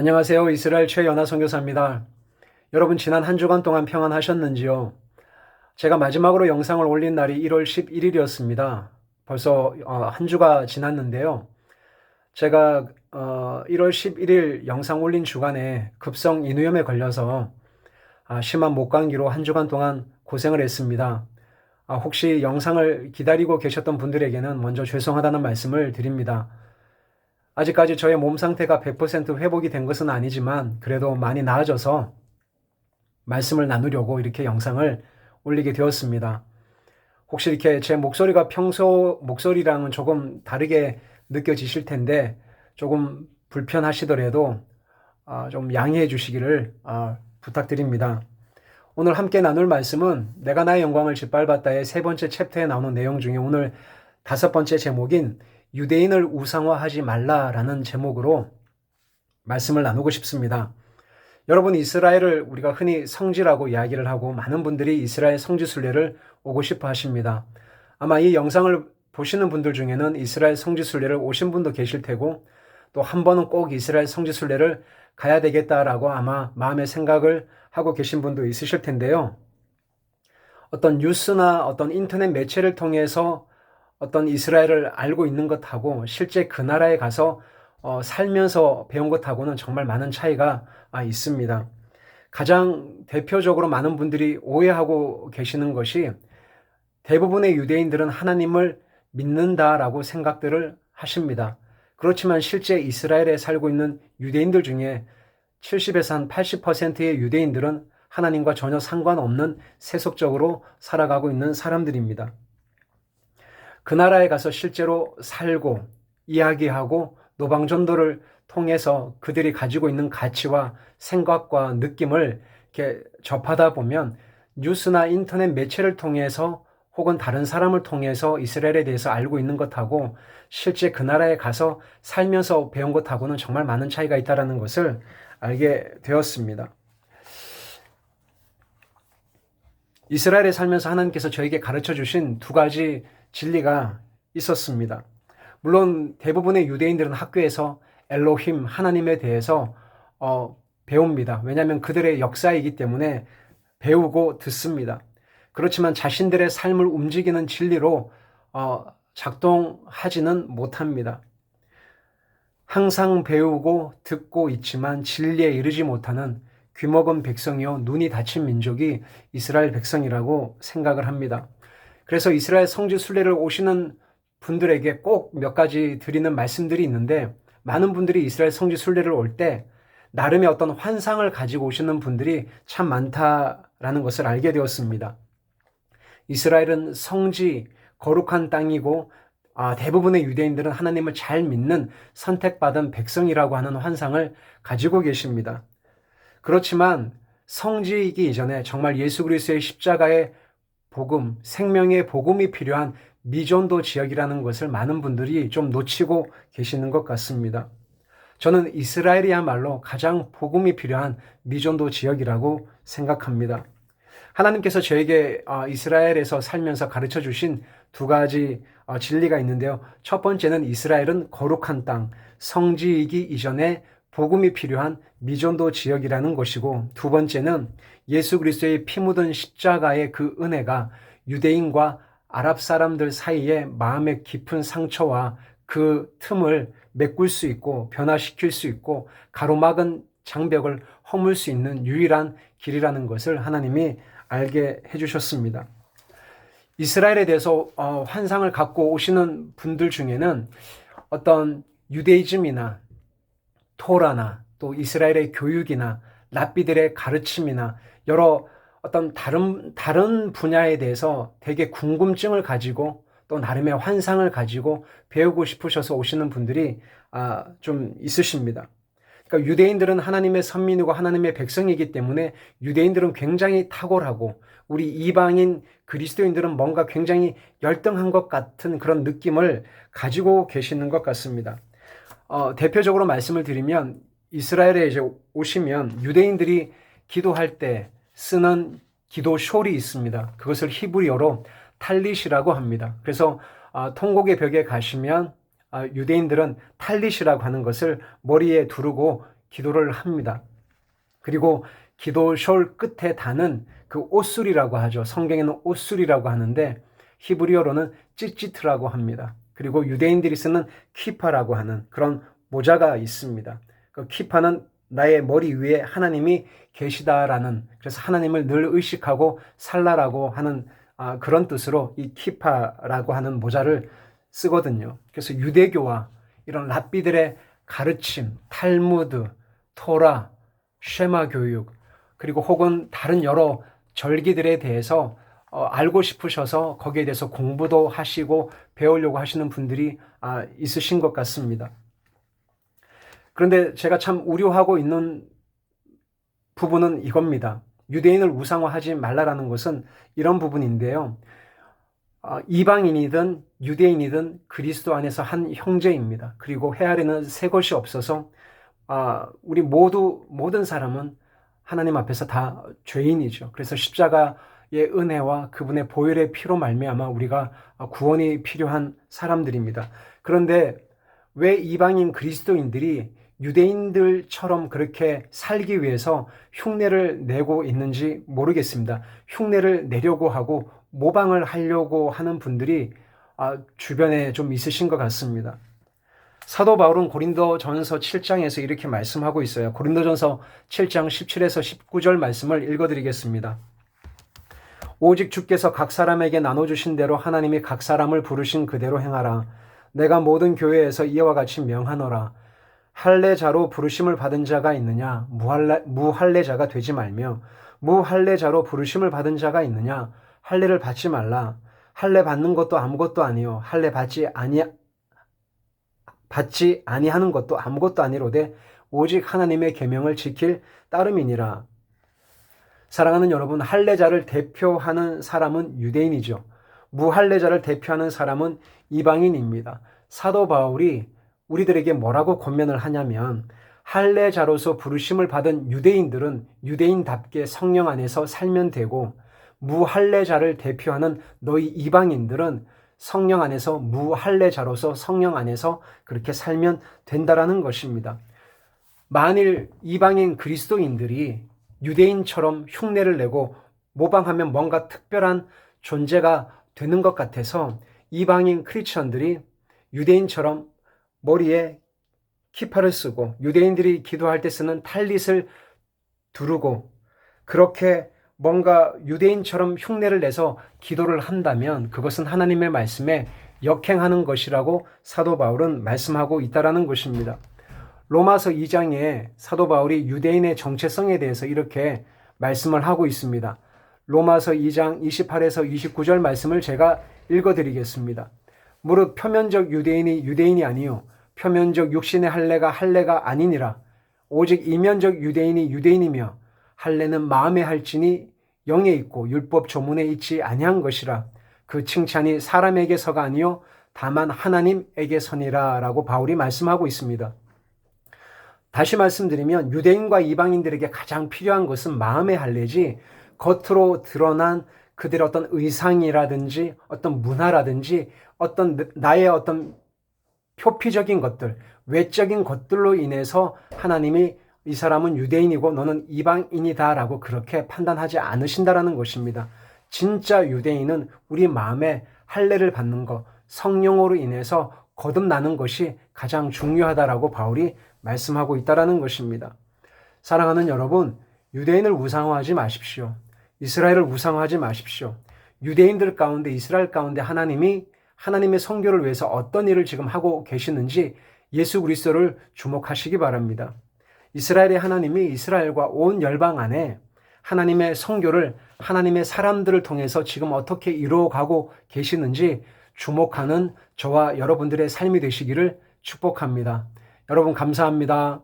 안녕하세요. 이스라엘 최연아 선교사입니다. 여러분 지난 한 주간 동안 평안하셨는지요? 제가 마지막으로 영상을 올린 날이 1월 11일이었습니다. 벌써 어, 한 주가 지났는데요. 제가 1월 어, 11일 영상 올린 주간에 급성 인후염에 걸려서 아, 심한 목감기로 한 주간 동안 고생을 했습니다. 아, 혹시 영상을 기다리고 계셨던 분들에게는 먼저 죄송하다는 말씀을 드립니다. 아직까지 저의 몸 상태가 100% 회복이 된 것은 아니지만 그래도 많이 나아져서 말씀을 나누려고 이렇게 영상을 올리게 되었습니다. 혹시 이렇게 제 목소리가 평소 목소리랑은 조금 다르게 느껴지실 텐데 조금 불편하시더라도 아, 좀 양해해 주시기를 아, 부탁드립니다. 오늘 함께 나눌 말씀은 내가 나의 영광을 짓밟았다의 세 번째 챕터에 나오는 내용 중에 오늘 다섯 번째 제목인 유대인을 우상화하지 말라라는 제목으로 말씀을 나누고 싶습니다. 여러분 이스라엘을 우리가 흔히 성지라고 이야기를 하고 많은 분들이 이스라엘 성지 순례를 오고 싶어 하십니다. 아마 이 영상을 보시는 분들 중에는 이스라엘 성지 순례를 오신 분도 계실 테고 또 한 번은 꼭 이스라엘 성지 순례를 가야 되겠다라고 아마 마음의 생각을 하고 계신 분도 있으실 텐데요. 어떤 뉴스나 어떤 인터넷 매체를 통해서 어떤 이스라엘을 알고 있는 것하고 실제 그 나라에 가서 어, 살면서 배운 것하고는 정말 많은 차이가 아, 있습니다. 가장 대표적으로 많은 분들이 오해하고 계시는 것이 대부분의 유대인들은 하나님을 믿는다라고 생각들을 하십니다. 그렇지만 실제 이스라엘에 살고 있는 유대인들 중에 70에서 한 80%의 유대인들은 하나님과 전혀 상관없는 세속적으로 살아가고 있는 사람들입니다. 그 나라에 가서 실제로 살고 이야기하고 노방전도를 통해서 그들이 가지고 있는 가치와 생각과 느낌을 이렇게 접하다 보면 뉴스나 인터넷 매체를 통해서 혹은 다른 사람을 통해서 이스라엘에 대해서 알고 있는 것하고 실제 그 나라에 가서 살면서 배운 것하고는 정말 많은 차이가 있다는 것을 알게 되었습니다. 이스라엘에 살면서 하나님께서 저에게 가르쳐 주신 두 가지 진리가 있었습니다. 물론 대부분의 유대인들은 학교에서 엘로힘 하나님에 대해서 어, 배웁니다. 왜냐하면 그들의 역사이기 때문에 배우고 듣습니다. 그렇지만 자신들의 삶을 움직이는 진리로 어, 작동하지는 못합니다. 항상 배우고 듣고 있지만 진리에 이르지 못하는 귀먹은 백성이요 눈이 닫힌 민족이 이스라엘 백성이라고 생각을 합니다. 그래서 이스라엘 성지 순례를 오시는 분들에게 꼭 몇 가지 드리는 말씀들이 있는데 많은 분들이 이스라엘 성지 순례를 올 때 나름의 어떤 환상을 가지고 오시는 분들이 참 많다라는 것을 알게 되었습니다. 이스라엘은 성지 거룩한 땅이고 아, 대부분의 유대인들은 하나님을 잘 믿는 선택받은 백성이라고 하는 환상을 가지고 계십니다. 그렇지만 성지이기 이전에 정말 예수 그리스도의 십자가의 복음, 생명의 복음이 필요한 미전도 지역이라는 것을 많은 분들이 좀 놓치고 계시는 것 같습니다. 저는 이스라엘이야말로 가장 복음이 필요한 미전도 지역이라고 생각합니다. 하나님께서 저에게 어, 이스라엘에서 살면서 가르쳐 주신 두 가지 어, 진리가 있는데요. 첫 번째는 이스라엘은 거룩한 땅, 성지이기 이전에 복음이 필요한 미전도 지역이라는 것이고 두 번째는 예수 그리스도의 피 묻은 십자가의 그 은혜가 유대인과 아랍 사람들 사이에 마음의 깊은 상처와 그 틈을 메꿀 수 있고 변화시킬 수 있고 가로막은 장벽을 허물 수 있는 유일한 길이라는 것을 하나님이 알게 해주셨습니다. 이스라엘에 대해서 어, 환상을 갖고 오시는 분들 중에는 어떤 유대이즘이나 토라나 또 이스라엘의 교육이나 랍비들의 가르침이나 여러 어떤 다른 다른 분야에 대해서 되게 궁금증을 가지고 또 나름의 환상을 가지고 배우고 싶으셔서 오시는 분들이 아, 좀 있으십니다. 그러니까 유대인들은 하나님의 선민이고 하나님의 백성이기 때문에 유대인들은 굉장히 탁월하고 우리 이방인 그리스도인들은 뭔가 굉장히 열등한 것 같은 그런 느낌을 가지고 계시는 것 같습니다. 어, 대표적으로 말씀을 드리면 이스라엘에 이제 오시면 유대인들이 기도할 때 쓰는 기도 숄이 있습니다. 그것을 히브리어로 탈릿이라고 합니다. 그래서 어, 통곡의 벽에 가시면 아, 유대인들은 탈릿이라고 하는 것을 머리에 두르고 기도를 합니다. 그리고 기도 숄 끝에 다는 그 옷술이라고 하죠. 성경에는 옷술이라고 하는데 히브리어로는 찌찌트라고 합니다. 그리고 유대인들이 쓰는 키파라고 하는 그런 모자가 있습니다. 그 키파는 나의 머리 위에 하나님이 계시다라는 그래서 하나님을 늘 의식하고 살라라고 하는 아, 그런 뜻으로 이 키파라고 하는 모자를 쓰거든요. 그래서 유대교와 이런 랍비들의 가르침, 탈무드, 토라, 쉐마 교육, 그리고 혹은 다른 여러 절기들에 대해서 어, 알고 싶으셔서 거기에 대해서 공부도 하시고 배우려고 하시는 분들이 아, 있으신 것 같습니다. 그런데 제가 참 우려하고 있는 부분은 이겁니다. 유대인을 우상화하지 말라라는 것은 이런 부분인데요. 어, 이방인이든 유대인이든 그리스도 안에서 한 형제입니다. 그리고 헤아리는 새 것이 없어서 어, 우리 모두 모든 사람은 하나님 앞에서 다 죄인이죠. 그래서 십자가의 은혜와 그분의 보혈의 피로 말미암아 우리가 구원이 필요한 사람들입니다. 그런데 왜 이방인 그리스도인들이 유대인들처럼 그렇게 살기 위해서 흉내를 내고 있는지 모르겠습니다. 흉내를 내려고 하고 모방을 하려고 하는 분들이 아, 주변에 좀 있으신 것 같습니다. 사도 바울은 고린도 전서 7장에서 이렇게 말씀하고 있어요. 고린도 전서 7장 17에서 19절 말씀을 읽어드리겠습니다. 오직 주께서 각 사람에게 나눠주신 대로 하나님이 각 사람을 부르신 그대로 행하라. 내가 모든 교회에서 이와 같이 명하노라. 할례자로 부르심을 받은 자가 있느냐? 무할례, 무할례자가 되지 말며 무할례자로 부르심을 받은 자가 있느냐? 할례를 받지 말라. 할례 받는 것도 아무것도 아니요. 할례 받지 아니 받지 아니하는 것도 아무것도 아니로되 오직 하나님의 계명을 지킬 따름이니라 사랑하는 여러분 할례자를 대표하는 사람은 유대인이죠 무할례자를 대표하는 사람은 이방인입니다 사도 바울이 우리들에게 뭐라고 권면을 하냐면 할례자로서 부르심을 받은 유대인들은 유대인답게 성령 안에서 살면 되고 무할례자를 대표하는 너희 이방인들은 성령 안에서 무할례자로서 성령 안에서 그렇게 살면 된다라는 것입니다. 만일 이방인 그리스도인들이 유대인처럼 흉내를 내고 모방하면 뭔가 특별한 존재가 되는 것 같아서 이방인 크리스천들이 유대인처럼 머리에 키파를 쓰고 유대인들이 기도할 때 쓰는 탈릿을 두르고 그렇게 뭔가 유대인처럼 흉내를 내서 기도를 한다면 그것은 하나님의 말씀에 역행하는 것이라고 사도 바울은 말씀하고 있다라는 것입니다. 로마서 2장에 사도 바울이 유대인의 정체성에 대해서 이렇게 말씀을 하고 있습니다. 로마서 2장 28에서 29절 말씀을 제가 읽어 드리겠습니다. 무릇 표면적 유대인이 유대인이 아니요 표면적 육신의 할례가 할례가 아니니라 오직 이면적 유대인이 유대인이며 할례는 마음에 할지니 영에 있고 율법 조문에 있지 아니한 것이라 그 칭찬이 사람에게서가 아니요 다만 하나님에게서니라라고 바울이 말씀하고 있습니다. 다시 말씀드리면 유대인과 이방인들에게 가장 필요한 것은 마음의 할례지 겉으로 드러난 그들의 어떤 의상이라든지 어떤 문화라든지 어떤 나의 어떤 표피적인 것들, 외적인 것들로 인해서 하나님이 이 사람은 유대인이고 너는 이방인이다라고 그렇게 판단하지 않으신다라는 것입니다. 진짜 유대인은 우리 마음에 할례를 받는 것, 성령으로 인해서 거듭나는 것이 가장 중요하다라고 바울이 말씀하고 있다라는 것입니다. 사랑하는 여러분, 유대인을 우상화하지 마십시오. 이스라엘을 우상화하지 마십시오. 유대인들 가운데 이스라엘 가운데 하나님이 하나님의 성교를 위해서 어떤 일을 지금 하고 계시는지 예수 그리스도를 주목하시기 바랍니다. 이스라엘의 하나님이 이스라엘과 온 열방 안에 하나님의 성교를 하나님의 사람들을 통해서 지금 어떻게 이루어가고 계시는지 주목하는 저와 여러분들의 삶이 되시기를 축복합니다. 여러분 감사합니다.